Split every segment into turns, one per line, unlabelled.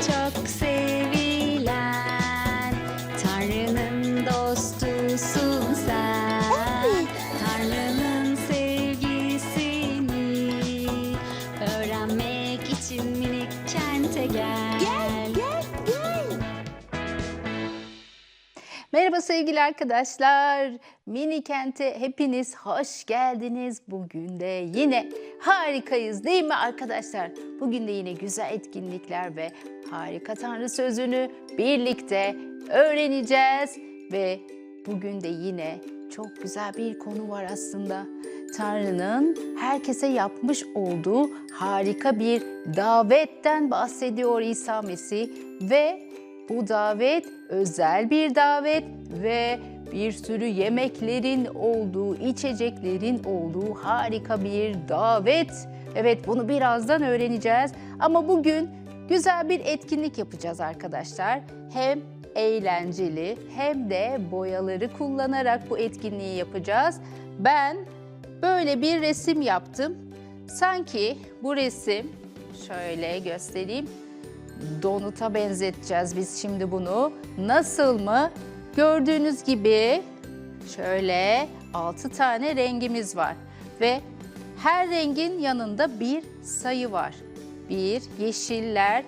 çok sevilen
Sevgili arkadaşlar. Mini Kent'e hepiniz hoş geldiniz. Bugün de yine harikayız değil mi arkadaşlar? Bugün de yine güzel etkinlikler ve harika Tanrı sözünü birlikte öğreneceğiz. Ve bugün de yine çok güzel bir konu var aslında. Tanrı'nın herkese yapmış olduğu harika bir davetten bahsediyor İsa Mesih ve bu davet özel bir davet ve bir sürü yemeklerin olduğu, içeceklerin olduğu harika bir davet. Evet bunu birazdan öğreneceğiz. Ama bugün güzel bir etkinlik yapacağız arkadaşlar. Hem eğlenceli hem de boyaları kullanarak bu etkinliği yapacağız. Ben böyle bir resim yaptım. Sanki bu resim şöyle göstereyim donuta benzeteceğiz biz şimdi bunu. Nasıl mı? Gördüğünüz gibi şöyle 6 tane rengimiz var. Ve her rengin yanında bir sayı var. Bir yeşiller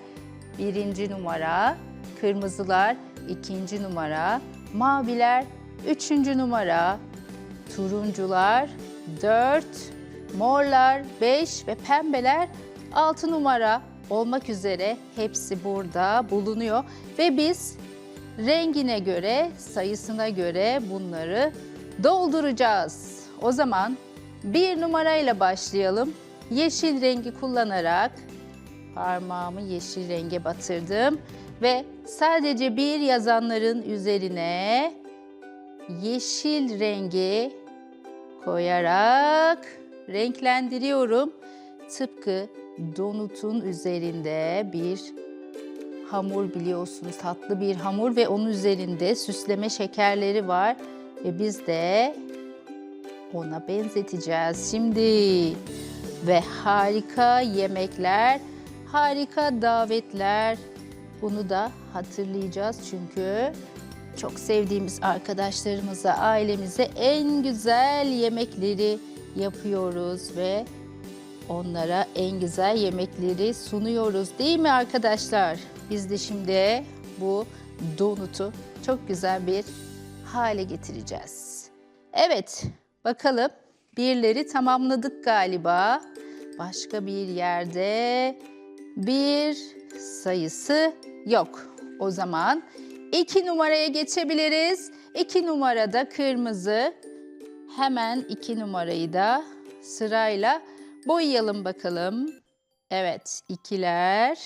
birinci numara, kırmızılar ikinci numara, maviler üçüncü numara, turuncular 4, morlar 5 ve pembeler 6 numara olmak üzere hepsi burada bulunuyor ve biz rengine göre, sayısına göre bunları dolduracağız. O zaman bir numarayla başlayalım. Yeşil rengi kullanarak parmağımı yeşil renge batırdım ve sadece bir yazanların üzerine yeşil rengi koyarak renklendiriyorum. Tıpkı donutun üzerinde bir hamur biliyorsunuz tatlı bir hamur ve onun üzerinde süsleme şekerleri var. Ve biz de ona benzeteceğiz şimdi. Ve harika yemekler, harika davetler. Bunu da hatırlayacağız çünkü çok sevdiğimiz arkadaşlarımıza, ailemize en güzel yemekleri yapıyoruz ve onlara en güzel yemekleri sunuyoruz değil mi arkadaşlar? Biz de şimdi bu donutu çok güzel bir hale getireceğiz. Evet, bakalım birleri tamamladık galiba. Başka bir yerde bir sayısı yok. O zaman iki numaraya geçebiliriz. İki numarada kırmızı. Hemen iki numarayı da sırayla boyayalım bakalım. Evet, ikiler.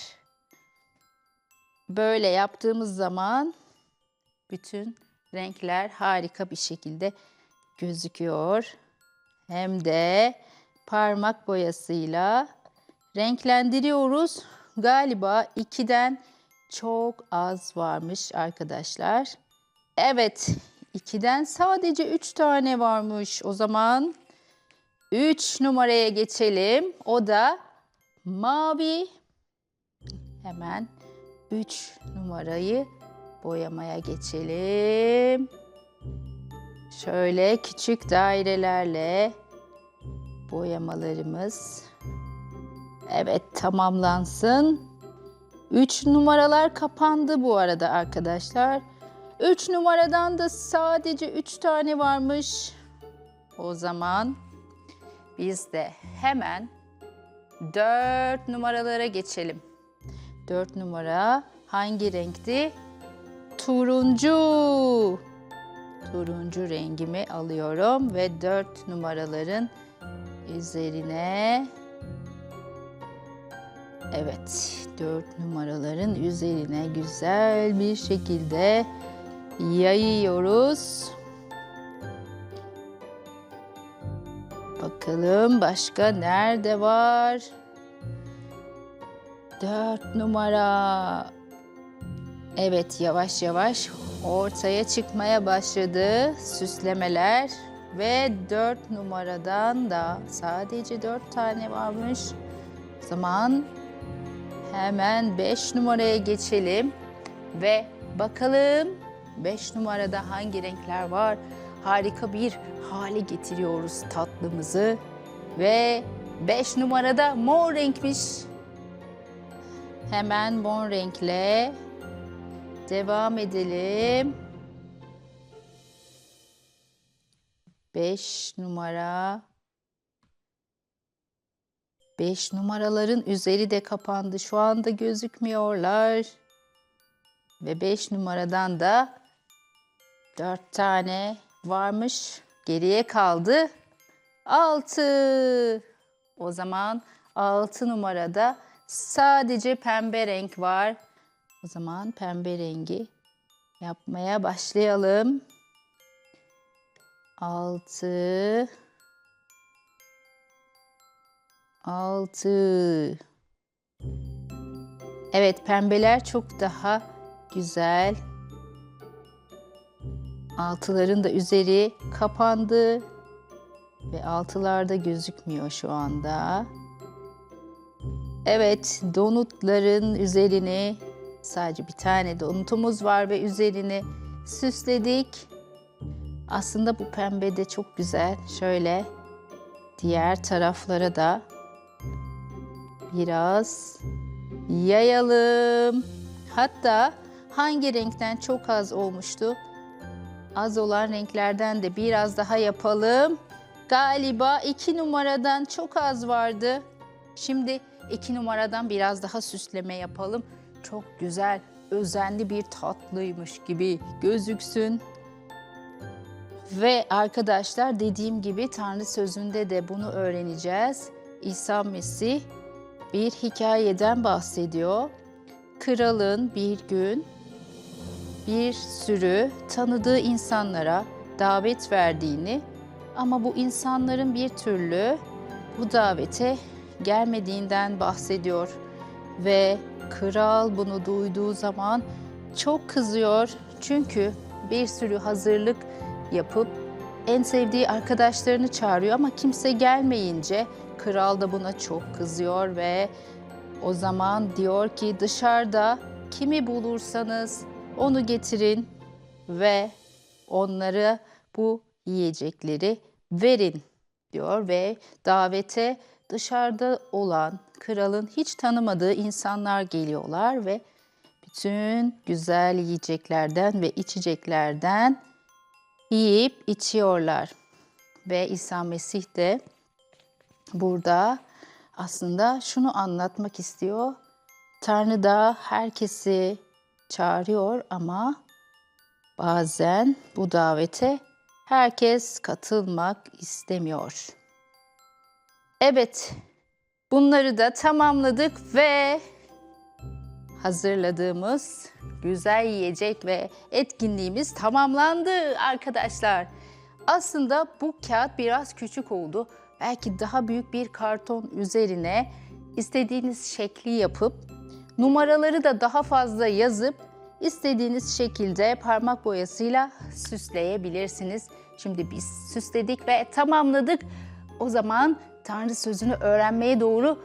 Böyle yaptığımız zaman bütün renkler harika bir şekilde gözüküyor. Hem de parmak boyasıyla renklendiriyoruz. Galiba ikiden çok az varmış arkadaşlar. Evet, ikiden sadece üç tane varmış. O zaman 3 numaraya geçelim. O da mavi. Hemen 3 numarayı boyamaya geçelim. Şöyle küçük dairelerle boyamalarımız evet tamamlansın. 3 numaralar kapandı bu arada arkadaşlar. 3 numaradan da sadece 3 tane varmış. O zaman biz de hemen 4 numaralara geçelim. 4 numara hangi renkti? Turuncu. Turuncu rengimi alıyorum ve 4 numaraların üzerine Evet, 4 numaraların üzerine güzel bir şekilde yayıyoruz. Bakalım başka nerede var? Dört numara. Evet yavaş yavaş ortaya çıkmaya başladı süslemeler ve dört numaradan da sadece dört tane varmış. Zaman Hemen 5 numaraya geçelim ve bakalım 5 numarada hangi renkler var? Harika bir hale getiriyoruz tatlımızı ve 5 numarada mor renkmiş. Hemen mor renkle devam edelim. 5 numara 5 numaraların üzeri de kapandı. Şu anda gözükmüyorlar. Ve 5 numaradan da 4 tane varmış. Geriye kaldı 6. O zaman 6 numarada sadece pembe renk var. O zaman pembe rengi yapmaya başlayalım. 6 6 Evet pembeler çok daha güzel. Altıların da üzeri kapandı ve altılarda gözükmüyor şu anda. Evet, donutların üzerini sadece bir tane donutumuz var ve üzerini süsledik. Aslında bu pembe de çok güzel. Şöyle diğer taraflara da biraz yayalım. Hatta hangi renkten çok az olmuştu? Az olan renklerden de biraz daha yapalım. Galiba iki numaradan çok az vardı. Şimdi iki numaradan biraz daha süsleme yapalım. Çok güzel, özenli bir tatlıymış gibi gözüksün. Ve arkadaşlar dediğim gibi Tanrı sözünde de bunu öğreneceğiz. İsa Mesih bir hikayeden bahsediyor. Kralın bir gün bir sürü tanıdığı insanlara davet verdiğini ama bu insanların bir türlü bu davete gelmediğinden bahsediyor ve kral bunu duyduğu zaman çok kızıyor çünkü bir sürü hazırlık yapıp en sevdiği arkadaşlarını çağırıyor ama kimse gelmeyince kral da buna çok kızıyor ve o zaman diyor ki dışarıda kimi bulursanız onu getirin ve onları bu yiyecekleri verin diyor ve davete dışarıda olan kralın hiç tanımadığı insanlar geliyorlar ve bütün güzel yiyeceklerden ve içeceklerden yiyip içiyorlar. Ve İsa Mesih de burada aslında şunu anlatmak istiyor. Tanrı da herkesi çağırıyor ama bazen bu davete herkes katılmak istemiyor. Evet, bunları da tamamladık ve hazırladığımız güzel yiyecek ve etkinliğimiz tamamlandı arkadaşlar. Aslında bu kağıt biraz küçük oldu. Belki daha büyük bir karton üzerine istediğiniz şekli yapıp numaraları da daha fazla yazıp istediğiniz şekilde parmak boyasıyla süsleyebilirsiniz. Şimdi biz süsledik ve tamamladık. O zaman Tanrı sözünü öğrenmeye doğru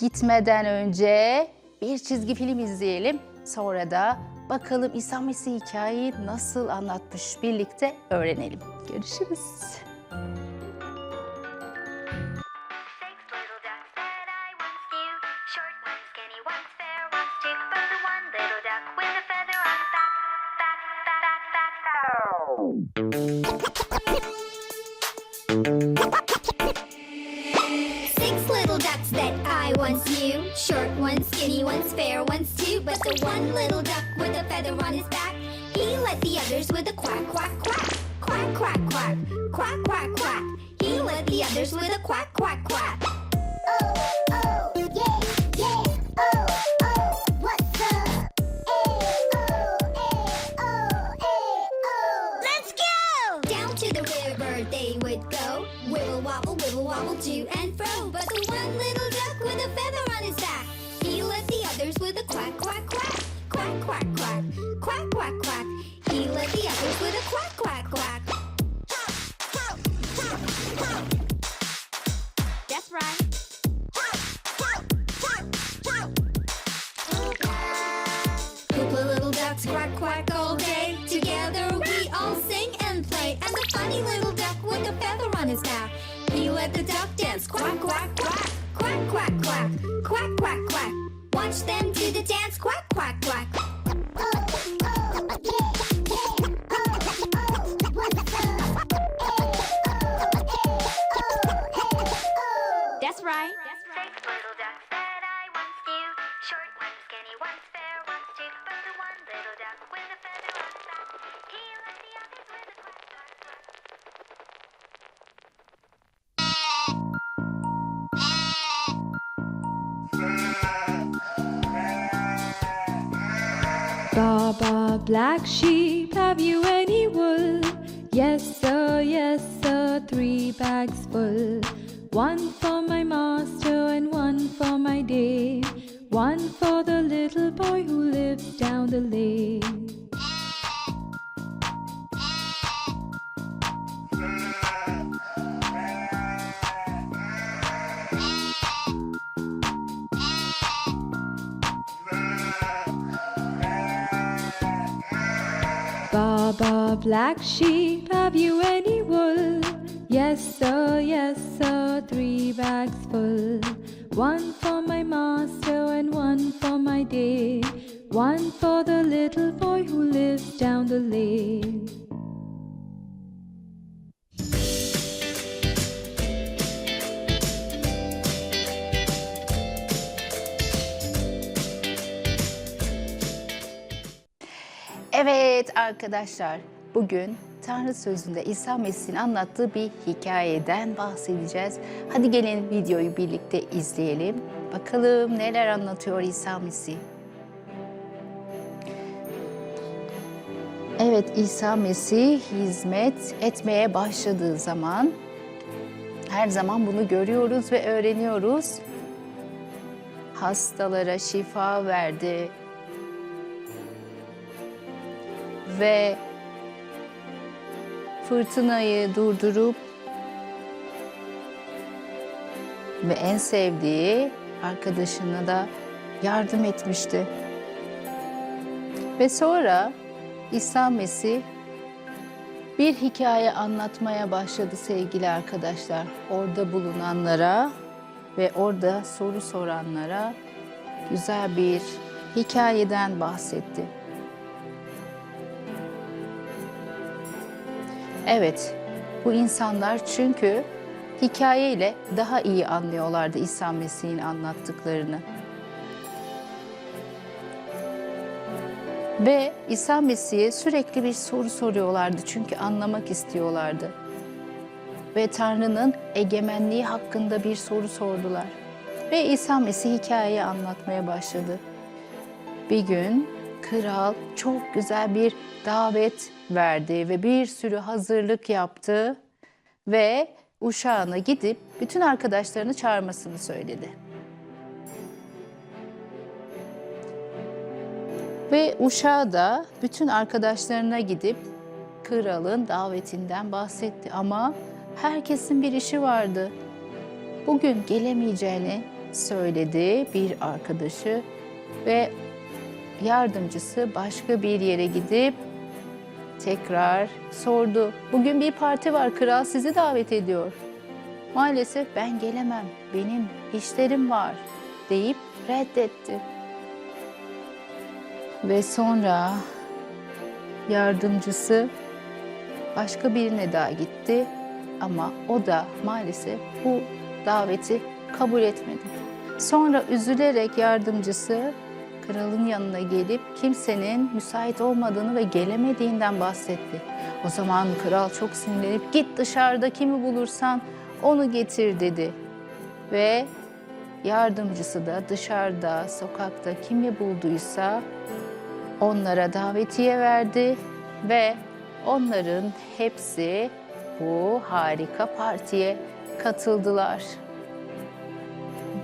gitmeden önce bir çizgi film izleyelim. Sonra da bakalım İsa Mesih hikayeyi nasıl anlatmış birlikte öğrenelim. Görüşürüz.
Six little ducks that I once knew. Short
ones, skinny ones, fair ones too. But the one little duck with a feather on his back, he led the others with a quack, quack, quack. Quack, quack, quack. Quack, quack, quack. He led the others with a quack, quack, quack. Quack, quack, quack. Quack, quack, quack. Quack, quack, quack. Watch them do the dance. Quack, quack, quack.
Baba, black sheep, have you any wool? Yes, sir, yes, sir, three bags full. One for my master and one for my dame. One for the little boy who lives down the lane. Black sheep, have you any wool? Yes, sir, yes, sir, three bags full. One for my master and one for my day. One for the little boy who lives down the lane.
Evet arkadaşlar, bugün Tanrı sözünde İsa Mesih'in anlattığı bir hikayeden bahsedeceğiz. Hadi gelin videoyu birlikte izleyelim. Bakalım neler anlatıyor İsa Mesih. Evet İsa Mesih hizmet etmeye başladığı zaman her zaman bunu görüyoruz ve öğreniyoruz. Hastalara şifa verdi, ve fırtınayı durdurup ve en sevdiği arkadaşına da yardım etmişti. Ve sonra İsa Mesih bir hikaye anlatmaya başladı sevgili arkadaşlar. Orada bulunanlara ve orada soru soranlara güzel bir hikayeden bahsetti. Evet, bu insanlar çünkü hikayeyle daha iyi anlıyorlardı İsa Mesih'in anlattıklarını. Ve İsa Mesih'e sürekli bir soru soruyorlardı çünkü anlamak istiyorlardı. Ve Tanrı'nın egemenliği hakkında bir soru sordular. Ve İsa Mesih hikayeyi anlatmaya başladı. Bir gün kral çok güzel bir davet verdi ve bir sürü hazırlık yaptı ve uşağına gidip bütün arkadaşlarını çağırmasını söyledi. Ve uşağı da bütün arkadaşlarına gidip kralın davetinden bahsetti ama herkesin bir işi vardı. Bugün gelemeyeceğini söyledi bir arkadaşı ve yardımcısı başka bir yere gidip tekrar sordu. Bugün bir parti var, kral sizi davet ediyor. Maalesef ben gelemem, benim işlerim var deyip reddetti. Ve sonra yardımcısı başka birine daha gitti ama o da maalesef bu daveti kabul etmedi. Sonra üzülerek yardımcısı kralın yanına gelip kimsenin müsait olmadığını ve gelemediğinden bahsetti. O zaman kral çok sinirlenip git dışarıda kimi bulursan onu getir dedi. Ve yardımcısı da dışarıda, sokakta kimi bulduysa onlara davetiye verdi ve onların hepsi bu harika partiye katıldılar.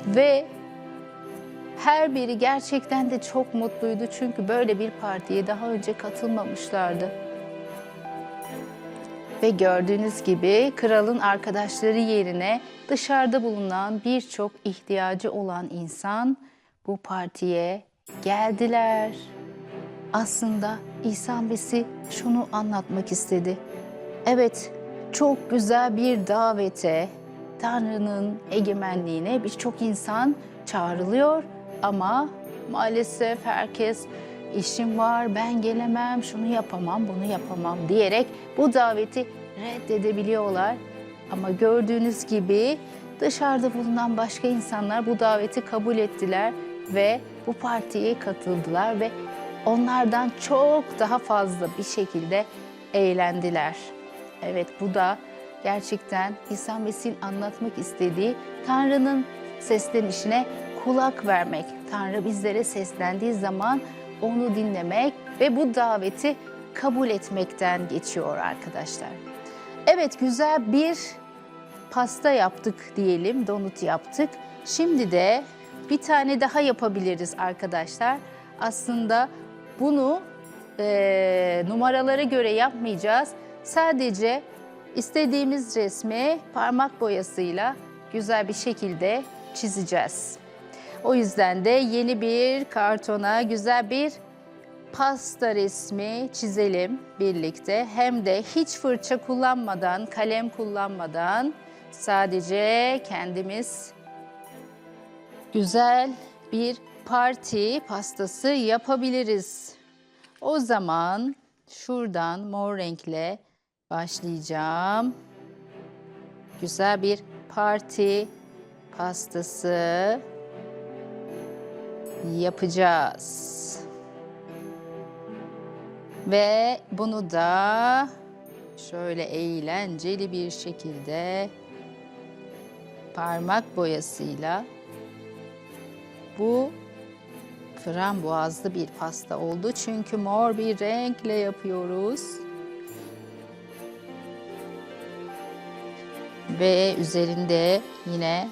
Ve her biri gerçekten de çok mutluydu çünkü böyle bir partiye daha önce katılmamışlardı. Ve gördüğünüz gibi kralın arkadaşları yerine dışarıda bulunan birçok ihtiyacı olan insan bu partiye geldiler. Aslında İsa Mesih şunu anlatmak istedi. Evet, çok güzel bir davete Tanrı'nın egemenliğine birçok insan çağrılıyor ama maalesef herkes işim var, ben gelemem, şunu yapamam, bunu yapamam diyerek bu daveti reddedebiliyorlar. Ama gördüğünüz gibi dışarıda bulunan başka insanlar bu daveti kabul ettiler ve bu partiye katıldılar ve onlardan çok daha fazla bir şekilde eğlendiler. Evet bu da gerçekten İsa Mesih'in anlatmak istediği Tanrı'nın seslenişine kulak vermek. Tanrı bizlere seslendiği zaman onu dinlemek ve bu daveti kabul etmekten geçiyor arkadaşlar. Evet güzel bir pasta yaptık diyelim, donut yaptık. Şimdi de bir tane daha yapabiliriz arkadaşlar. Aslında bunu eee, numaralara göre yapmayacağız. Sadece istediğimiz resmi parmak boyasıyla güzel bir şekilde çizeceğiz. O yüzden de yeni bir kartona güzel bir pasta resmi çizelim birlikte. Hem de hiç fırça kullanmadan, kalem kullanmadan sadece kendimiz güzel bir parti pastası yapabiliriz. O zaman şuradan mor renkle başlayacağım. Güzel bir parti pastası yapacağız. Ve bunu da şöyle eğlenceli bir şekilde parmak boyasıyla bu frambuazlı bir pasta oldu. Çünkü mor bir renkle yapıyoruz. Ve üzerinde yine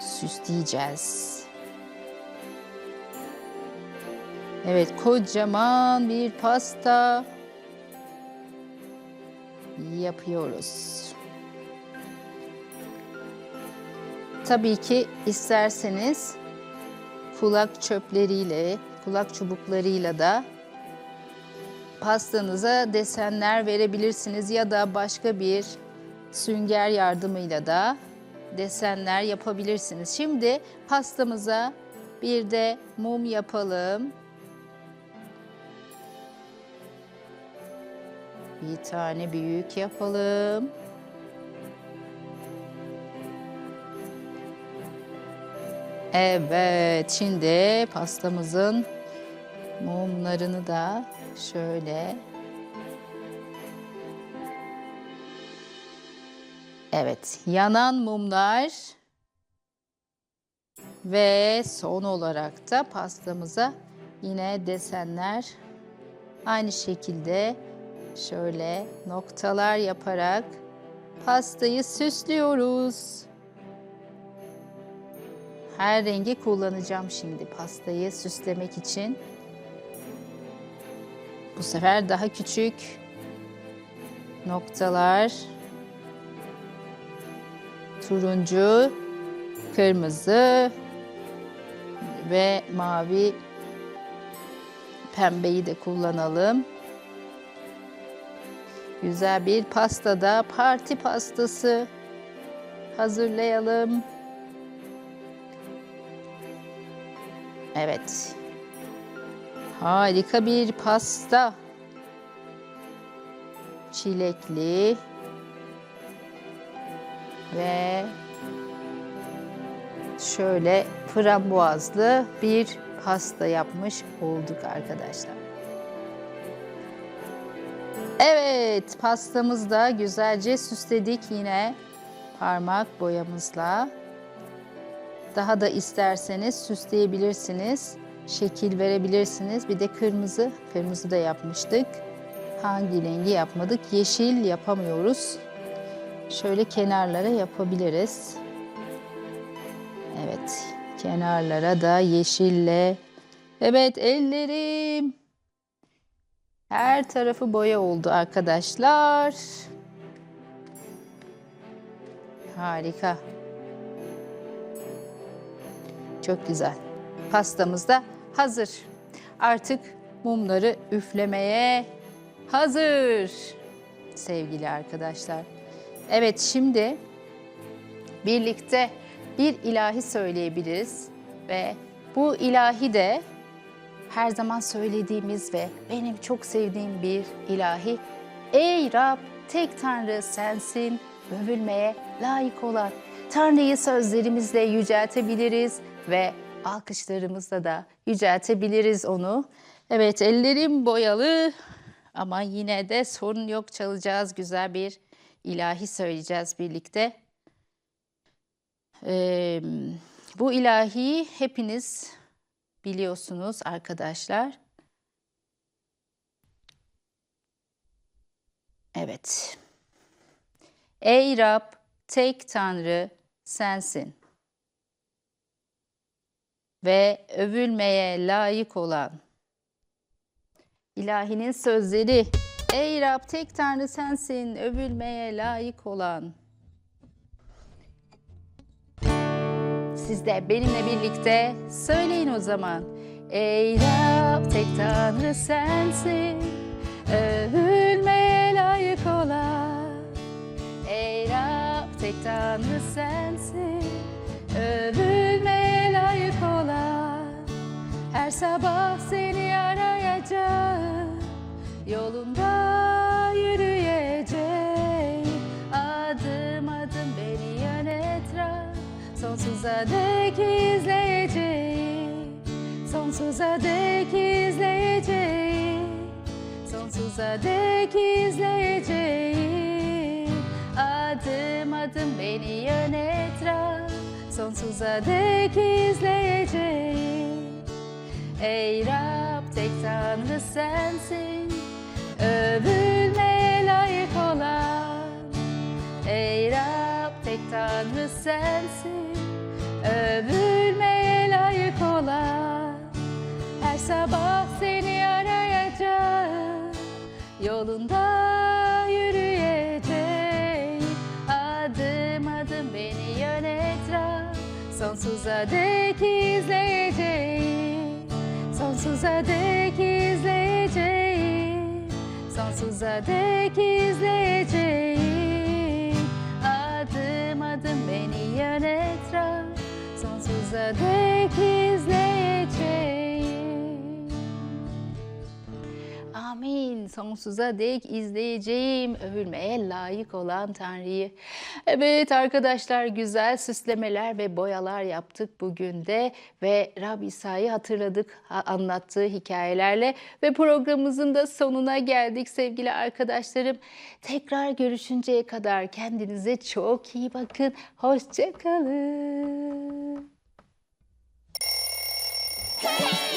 süsleyeceğiz. Evet, kocaman bir pasta yapıyoruz. Tabii ki isterseniz kulak çöpleriyle, kulak çubuklarıyla da pastanıza desenler verebilirsiniz ya da başka bir sünger yardımıyla da desenler yapabilirsiniz. Şimdi pastamıza bir de mum yapalım. Bir tane büyük yapalım. Evet, şimdi pastamızın mumlarını da şöyle. Evet, yanan mumlar. Ve son olarak da pastamıza yine desenler. Aynı şekilde şöyle noktalar yaparak pastayı süslüyoruz. Her rengi kullanacağım şimdi pastayı süslemek için. Bu sefer daha küçük noktalar. Turuncu, kırmızı ve mavi pembeyi de kullanalım. Güzel bir pastada parti pastası hazırlayalım. Evet. Harika bir pasta. Çilekli ve şöyle frambuazlı bir pasta yapmış olduk arkadaşlar. Evet, pastamızı da güzelce süsledik yine parmak boyamızla. Daha da isterseniz süsleyebilirsiniz. Şekil verebilirsiniz. Bir de kırmızı, kırmızı da yapmıştık. Hangi rengi yapmadık? Yeşil yapamıyoruz. Şöyle kenarlara yapabiliriz. Evet, kenarlara da yeşille. Evet, ellerim. Her tarafı boya oldu arkadaşlar. Harika. Çok güzel. Pastamız da hazır. Artık mumları üflemeye hazır. Sevgili arkadaşlar. Evet şimdi birlikte bir ilahi söyleyebiliriz ve bu ilahi de her zaman söylediğimiz ve benim çok sevdiğim bir ilahi. Ey Rab tek Tanrı sensin, övülmeye layık olan. Tanrı'yı sözlerimizle yüceltebiliriz ve alkışlarımızla da yüceltebiliriz onu. Evet ellerim boyalı ama yine de sorun yok çalacağız. Güzel bir ilahi söyleyeceğiz birlikte. Ee, bu ilahi hepiniz biliyorsunuz arkadaşlar. Evet. Ey Rab, tek Tanrı sensin. Ve övülmeye layık olan İlahinin sözleri. Ey Rab, tek Tanrı sensin, övülmeye layık olan. Siz de benimle birlikte söyleyin o zaman. Ey Rab tek Tanrı sensin, övülmeye layık olan. Ey Rab tek Tanrı sensin, övülmeye layık olan. Her sabah seni arayacağım, yolunda yürüyeceğim. Sonsuza dek izleyeceğim. Sonsuza dek izleyeceğim. Sonsuza dek izleyeceğim. Adım adım beni yönet Rab, sonsuza dek izleyeceğim. Ey Rab tek Tanrı sensin, övülmeye layık olan. Ey Rab tek Tanrı sensin, övülmeye layık olan. Her sabah seni arayacağım, yolunda yürüyeceğim. Adım adım beni yönet sonsuza dek izleyeceğim. Sonsuza dek izleyeceğim. Sonsuza dek izleyeceğim. Adım adım beni yönet Rab, sonsuza dek izleyeceğim. Amin. Sonsuza dek izleyeceğim övülmeye layık olan Tanrı'yı. Evet arkadaşlar güzel süslemeler ve boyalar yaptık bugün de ve Rab İsa'yı hatırladık ha- anlattığı hikayelerle ve programımızın da sonuna geldik sevgili arkadaşlarım. Tekrar görüşünceye kadar kendinize çok iyi bakın. Hoşçakalın.
Hey!